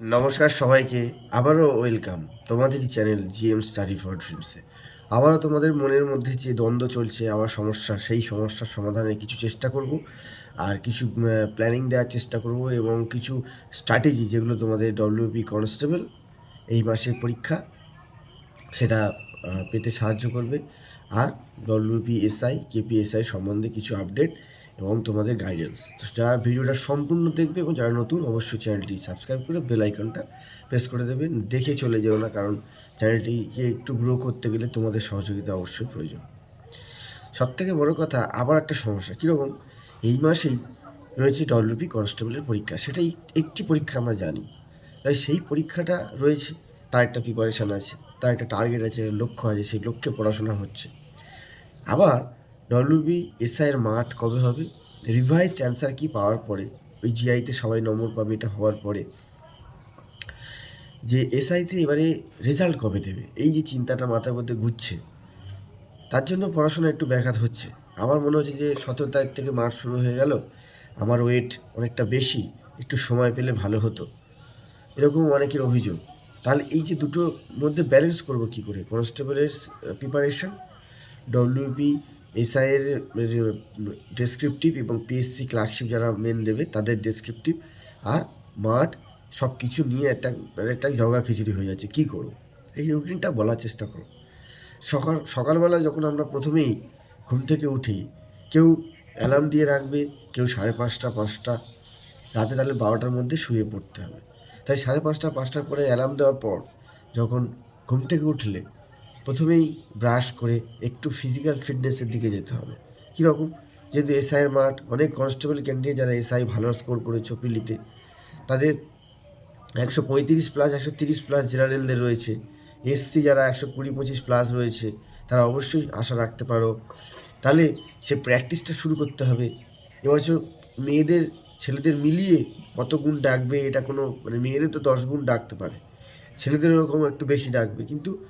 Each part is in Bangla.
নমস্কার সবাইকে, আবারও ওয়েলকাম তোমাদেরই চ্যানেল জিএম স্টাডি ফর ড্রিমসে আবারও তোমাদের মনের মধ্যে যে দ্বন্দ্ব চলছে, আবার সমস্যা, সেই সমস্যার সমাধানের কিছু চেষ্টা করব, আর কিছু প্ল্যানিং দেওয়ার চেষ্টা করব এবং কিছু স্ট্র্যাটেজি যেগুলো তোমাদের ডব্লিউপি কনস্টেবল এই মাসের পরীক্ষা, সেটা পেতে সাহায্য করবে। আর ডব্লিউপি এসআই কেপিএসআই সম্বন্ধে কিছু আপডেট এবং তোমাদের গাইডেন্স তো যারা ভিডিওটা সম্পূর্ণ দেখবে এবং যারা নতুন, অবশ্যই চ্যানেলটি সাবস্ক্রাইব করে বেল আইকনটা প্রেস করে দেবে। দেখে চলে যেও না, কারণ চ্যানেলটিকে একটু গ্রো করতে গেলে তোমাদের সহযোগিতা অবশ্যই প্রয়োজন। সব থেকে বড় কথা, আবার একটা সমস্যা, কীরকম? এই মাসেই রয়েছে ডব্লিউপি কনস্টেবলের পরীক্ষা। সেটাই একটি পরীক্ষা আমরা জানি। তাই সেই পরীক্ষাটা রয়েছে, তার একটা প্রিপারেশান আছে, তার একটা টার্গেট আছে, লক্ষ্য আছে, সেই লক্ষ্যে পড়াশোনা হচ্ছে। আবার ডব্লিউবি, এসআইয়ের মাঠ কবে হবে? রিভাইজড অ্যান্সার কি পাওয়ার পরে? ওই জিআইতে সবাই নম্বর পাবে, এটা হওয়ার পরে। যে এসআইতে এবারে রেজাল্ট কবে দেবে? এই যে চিন্তাটা মাথার মধ্যে ঘুরছে। তার জন্য পড়াশোনা একটু ব্যাঘাত হচ্ছে। আমার মনে হচ্ছে যে সতেরো তারিখ থেকে মার্চ শুরু হয়ে গেল। আমার ওয়েট অনেকটা বেশি, একটু সময় পেলে ভালো হতো। এরকম অনেকের অভিযোগ। তাহলে এই যে দুটোর মধ্যে ব্যালেন্স করব কি করে? কনস্টেবলের প্রিপারেশন ডব্লিউপি এসআইয়ের ডেসক্রিপটিভ এবং পিএসসি ক্লার্কশিপ যারা মেন দেবে, তাদের ডেসক্রিপটিভ আর মাঠ সব কিছু নিয়ে একটা একটা জগা খিচুড়ি হয়ে যাচ্ছে। কী করব? এই রুটিনটা বলার চেষ্টা করো। সকাল, সকালবেলা যখন আমরা প্রথমেই ঘুম থেকে উঠি, কেউ অ্যালার্ম দিয়ে রাখবে, কেউ সাড়ে পাঁচটা পাঁচটা, রাতে তাহলে বারোটার মধ্যে শুয়ে পড়তে হবে। তাই সাড়ে পাঁচটা, পাঁচটার পরে অ্যালার্ম দেওয়ার পর যখন ঘুম থেকে উঠলে প্রথমেই ব্রাশ করে একটু ফিজিক্যাল ফিটনেসের দিকে যেতে হবে। কীরকম? যেহেতু এসআইয়ের মাঠ, অনেক কনস্টেবল ক্যান্ডিডেট যারা এসআই ভালো স্কোর করেছে পিলিতে তাদের একশো পঁয়ত্রিশ প্লাস একশো তিরিশ প্লাস জেনারেলদের রয়েছে। এসসি যারা একশো কুড়ি পঁচিশ প্লাস রয়েছে, তারা অবশ্যই আশা রাখতে পারো। তাহলে সে প্র্যাকটিসটা শুরু করতে হবে। এবছর মেয়েদের, ছেলেদের মিলিয়ে কত গুণ ডাকবে, এটা কোনো মানে মেয়েদের তো দশ গুণ ডাকতে পারে। ছেলেদের ওরকম একটু বেশি ডাকবে। কিন্তু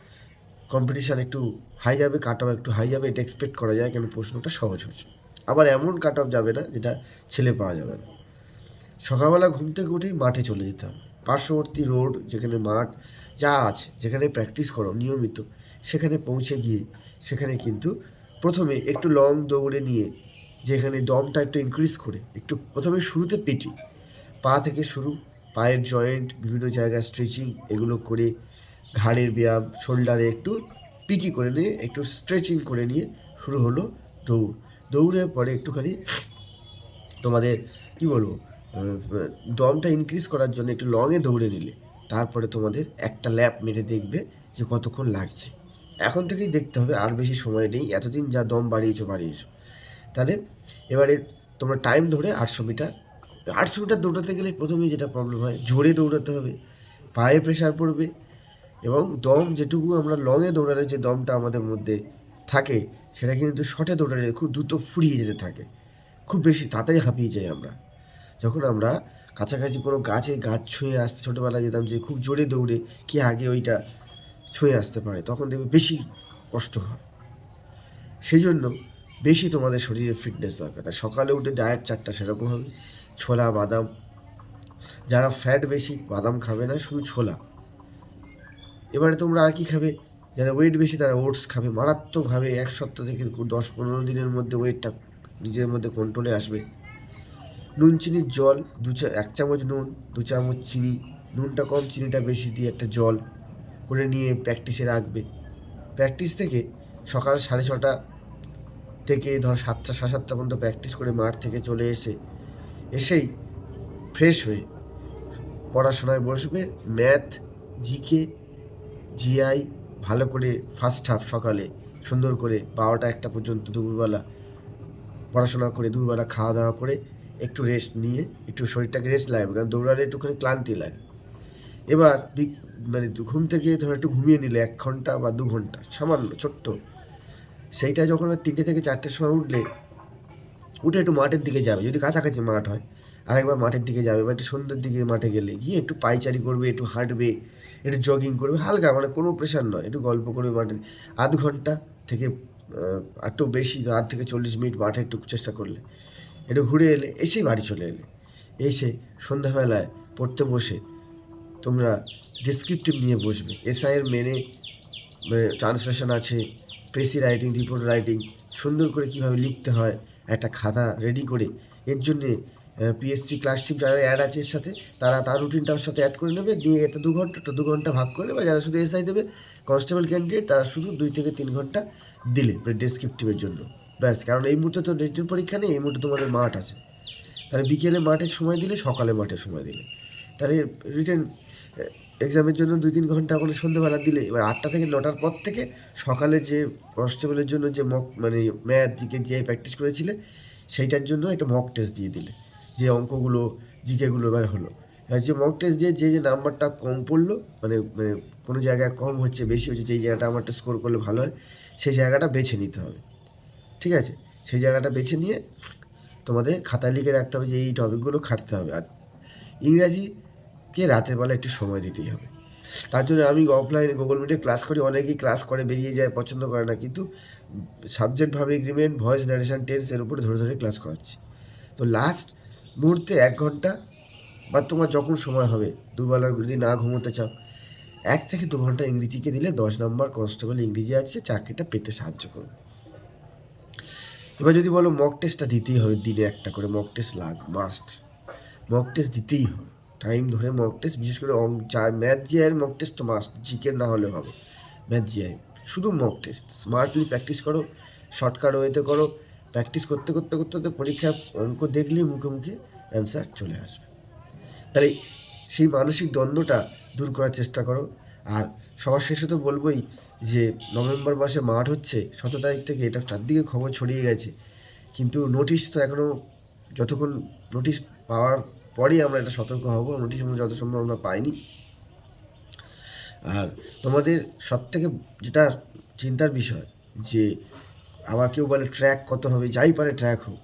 কম্পিটিশান একটু হাই যাবে কাট অফ একটু হাই যাবে, এটা এক্সপেক্ট করা যায় কেন প্রশ্নটা সহজ হচ্ছে আবার এমন কাট অফ যাবে না যেটা ছেলে পাওয়া যাবে না। সকালবেলা ঘুম থেকে উঠেই মাঠে চলে যেতে হবে। পার্শ্ববর্তী রোড যেখানে মাঠ যা আছে, যেখানে প্র্যাকটিস করো নিয়মিত, সেখানে পৌঁছে গিয়ে, সেখানে কিন্তু প্রথমে একটু লং দৌড়ে নিয়ে, যেখানে দমটা একটু ইনক্রিজ করে, একটু প্রথমে শুরুতে পেটি, পা থেকে শুরু, পায়ের জয়েন্ট বিভিন্ন জায়গায় স্ট্রেচিং এগুলো করে ঘাড়ের ব্যায়াম শোল্ডারে একটু পিটি করে নিয়ে, একটু স্ট্রেচিং করে নিয়ে শুরু হলো দৌড়। দৌড়ের পরে একটুখানি তোমাদের, কি বলব দমটা ইনক্রিজ করার জন্য একটু লংয়ে দৌড়ে নিলে, তারপরে তোমাদের একটা ল্যাপ মেরে দেখবে যে কতক্ষণ লাগছে। এখন থেকেই দেখতে হবে, আর বেশি সময় নেই, এতদিন যা দম বাড়িয়েছো বাড়িয়েছো। তাহলে এবারে তোমরা টাইম ধরে আটশো মিটার আটশো মিটার দৌড়াতে গেলে প্রথমেই যেটা প্রবলেম হয়, জোরে দৌড়াতে হবে, পায়ে প্রেশার পড়বে এবং দম যেটুকু আমরা লংয়ে দৌড়ালে যে দমটা আমাদের মধ্যে থাকে, সেটা কিন্তু শর্টে দৌড়ালে খুব দ্রুত ফুরিয়ে যেতে থাকে। খুব বেশি তাড়াতাড়ি হাঁপিয়ে যাই আমরা। যখন আমরা কাছাকাছি কোনো গাছে গাছ ছুঁয়ে আসতে ছোটোবেলায় যেতাম যে খুব জোরে দৌড়ে কি আগে ওইটা ছুঁয়ে আসতে পারে, তখন দেখবে বেশি কষ্ট হয়। সেই জন্য বেশি তোমাদের শরীরে ফিটনেস দরকার। তাই সকালে উঠে ডায়েট চারটা সেরকম হবে, ছোলা, বাদাম, যারা ফ্যাট বেশি, বাদাম খাবে না, শুধু ছোলা। এবারে তোমরা আর কি খাবে? যারা ওয়েট বেশি, তারা ওটস খাবে। মারাত্মকভাবে এক সপ্তাহ থেকে দশ পনেরো দিনের মধ্যে ওয়েটটা নিজের মধ্যে কন্ট্রোলে আসবে। নুন, চিনির জল, দু চা এক চামচ নুন, দু চামচ চিনি। নুনটা কম, চিনিটা বেশি দিয়ে একটা জল করে নিয়ে প্র্যাকটিসে রাখবে। প্র্যাকটিস থেকে সকাল সাড়ে ছটা থেকে ধর সাতটা, সাড়ে সাতটা পর্যন্ত প্র্যাকটিস করে মাঠ থেকে চলে এসে, এসেই ফ্রেশ হয়ে পড়াশোনায় বসবে। ম্যাথ জিকে জিআই ভালো করে ফার্স্ট হাফ সকালে সুন্দর করে বারোটা একটা পর্যন্ত দুপুরবেলা পড়াশোনা করে দুপুরবেলা খাওয়া দাওয়া করে একটু রেস্ট নিয়ে একটু শরীরটাকে রেস্ট লাগবে, কারণ দৌড়ালে একটুখানি ক্লান্তি লাগে। এবার মানে ঘুম থেকে ধরো একটু ঘুমিয়ে নিলে এক ঘণ্টা বা দু ঘণ্টা সামান্য, ছোট্ট। সেইটা যখন তিনটে থেকে চারটের সময় উঠলে, উঠে একটু মাঠের দিকে যাবে, যদি কাছাকাছি মাঠ হয়। আরেকবার মাঠের দিকে যাবে, বা একটু সন্ধ্যের দিকে মাঠে গেলে গিয়ে একটু পাইচারি করবে, একটু হাঁটবে একটু জগিং করবে, হালকা মানে কোনো প্রেশার নয়, একটু গল্প করবে মাঠে আধ ঘণ্টা থেকে একটু বেশি, আধ থেকে চল্লিশ মিনিট মাঠে একটু চেষ্টা করলে। একটু ঘুরে এলে এসেই বাড়ি চলে এলে। এসে সন্ধ্যাবেলায় পড়তে বসে তোমরা ডিসক্রিপটিভ নিয়ে বসবে। এসআইয়ের মেনে ট্রান্সলেশন আছে প্রেসি রাইটিং রিপোর্ট রাইটিং সুন্দর করে কীভাবে লিখতে হয়, একটা খাতা রেডি করে, এর জন্যে পিএসসি ক্লাসশিপ যারা অ্যাড আছে এর সাথে, তারা তার রুটিনটার সাথে অ্যাড করে নেবে। দিয়ে এটা দু ঘণ্টা দু ঘণ্টা ভাগ করে বা যারা শুধু এসআই দেবে কনস্টেবল ক্যান্ডিডেট তারা শুধু দুই থেকে তিন ঘণ্টা দিলে ডেসক্রিপটিভের জন্য। ব্যাস, কারণ এই মুহূর্তে তো রিটেন পরীক্ষা নেই, এই মুহূর্তে তোমাদের মাঠ আছে। তাহলে বিকেলে মাঠে সময় দিলে, সকালে মাঠে সময় দিলে। তাহলে রিটেন এক্সামের জন্য দুই তিন ঘণ্টা করে সন্ধ্যেবেলা দিলে, এবার আটটা থেকে নটার পর থেকে সকালে যে কনস্টেবলের জন্য যে মক মানে ম্যাথ দিকে যে প্র্যাকটিস করেছিলে, সেইটার জন্য একটা মক টেস্ট দিয়ে দিলে। যে অঙ্কগুলো, জিকেগুলো এবার হলো। যে মক টেস্ট দিয়ে যে যে নাম্বারটা কম পড়ল মানে মানে কোনো জায়গায় কম হচ্ছে, বেশি হচ্ছে, যেই জায়গাটা আমারটা স্কোর করলে ভালো হয়, সেই জায়গাটা বেছে নিতে হবে। ঠিক আছে? সেই জায়গাটা বেছে নিয়ে তোমাদের খাতায় লিখে রাখতে হবে যে এই টপিকগুলো খাটতে হবে। আর ইংরাজিকে রাতের বেলা একটু সময় দিতেই হবে। তার জন্য আমি অফলাইনে গুগল মিটে ক্লাস করি, অনেকেই ক্লাস করে, বেরিয়ে যায়, পছন্দ করে না, কিন্তু সাবজেক্টভাবে এগ্রিমেন্ট ভয়েস নারেশন টেন্স এর উপরে ধরে ধরে ক্লাস করাচ্ছি। তো লাস্ট মুহূর্তে এক ঘণ্টা বা তোমার যখন সময় হবে দুবেলার যদি না ঘুমোতে চাও, এক থেকে দু ঘণ্টা ইংরেজিকে দিলে দশ নম্বর কনস্টেবল ইংরেজি আছে, চাকরিটা পেতে সাহায্য করবে। এবার যদি বলো মক টেস্টটা দিতেই হবে, দিনে একটা করে মক টেস্ট লাগ মাস্ট মক টেস্ট দিতেই হবে। টাইম ধরে মক টেস্ট বিশেষ করে ম্যাথ জিআইয়ের মক টেস্ট তো মাস্ট জিকে না হলে হবে। ম্যাথ জিআই শুধু মক টেস্ট স্মার্টলি প্র্যাকটিস করো শর্টকাট ওয়েতে করো প্র্যাকটিস করতে করতে করতে করতে পরীক্ষা, অঙ্ক দেখলেই মুখে মুখে অ্যান্সার চলে আসবে। তাহলে সেই মানসিক দ্বন্দ্বটা দূর করার চেষ্টা করো। আর সবার শেষে তো বলবোই যে নভেম্বর মাসে মাঠ হচ্ছে, সতেরো তারিখ থেকে এটা চারদিকে খবর ছড়িয়ে গেছে। কিন্তু নোটিশ তো এখনও যতক্ষণ নোটিশ পাওয়ার পরেই আমরা এটা সতর্ক হব নোটিশ আমরা যত সম্ভব আমরা পাইনি। আর তোমাদের সব থেকে যেটা চিন্তার বিষয় যে আবার কেউ বলে ট্র্যাক কত হবে, যাই পারে ট্র্যাক হোক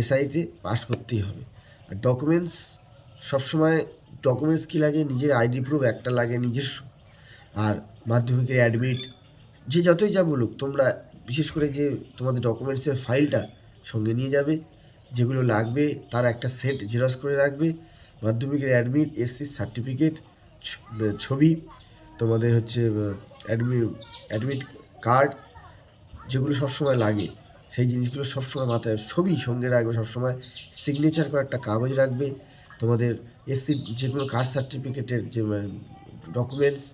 এসআইতে পাস করতেই হবে। আর ডকুমেন্টস সবসময় ডকুমেন্টস কী লাগে? নিজের আইডি প্রুফ একটা লাগে নিজস্ব। আর মাধ্যমিকের অ্যাডমিট যে যতই যা বলুক, তোমরা বিশেষ করে যে তোমাদের ডকুমেন্টসের ফাইলটা সঙ্গে নিয়ে যাবে, যেগুলো লাগবে, তার একটা সেট জেরক্স করে রাখবে মাধ্যমিকের অ্যাডমিট এসসি সার্টিফিকেট ছবি, তোমাদের হচ্ছে অ্যাডমি অ্যাডমিট কার্ড যেগুলো সবসময় লাগে, সেই জিনিসগুলো সবসময় মাথায় ছবি সঙ্গে রাখবে সবসময়। সিগনেচার করে একটা কাগজ রাখবে। তোমাদের এসসি যে কোনো কাস্ট সার্টিফিকেটের যে ডকুমেন্টস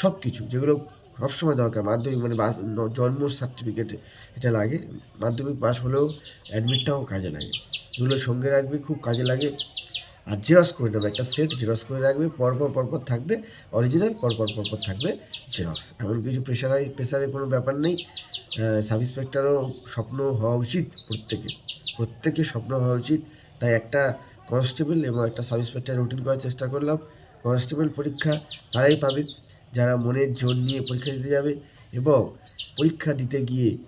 সব কিছু যেগুলো সবসময় দরকার। মাধ্যমিক মানে বাস, জন্ম সার্টিফিকেটে এটা লাগে। মাধ্যমিক পাস হলেও অ্যাডমিটটাও কাজে লাগে। এগুলো সঙ্গে রাখবে, খুব কাজে লাগে। আর জেরক্স করে নেবে, একটা সেট জেরক্স করে রাখবে। পরপর পরপর থাকবে অরিজিনাল পরপর পরপর থাকবে জেরক্স এমন কিছু প্রেশারাই প্রেশারের কোনো ব্যাপার নেই। সাব ইন্সপেক্টরও স্বপ্ন হওয়া উচিত প্রত্যেকের প্রত্যেকের স্বপ্ন হওয়া উচিত। তাই একটা কনস্টেবল এবং একটা সাব ইন্সপেক্টর রুটিন করার চেষ্টা করলাম। কনস্টেবল পরীক্ষা তারাই পাবে। যারা মনের জোর নিয়ে পরীক্ষা দিতে যাবে এবং পরীক্ষা দিতে গিয়ে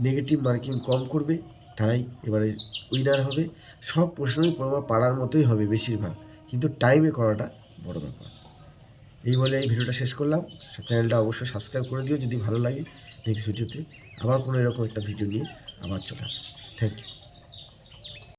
নেগেটিভ মার্কিং কম করবে, তারাই এবারে উইনার হবে। সব প্রশ্নই তোমার পাড়ার মতোই হবে বেশিরভাগ। কিন্তু টাইমে করাটা বড় ব্যাপার। এই বলে এই ভিডিওটা শেষ করলাম। চ্যানেলটা অবশ্যই সাবস্ক্রাইব করে দিও যদি ভালো লাগে। নেক্সট ভিডিওতে আবার কোনো এরকম একটা ভিডিও নিয়ে আবার চলে আসব। Thank you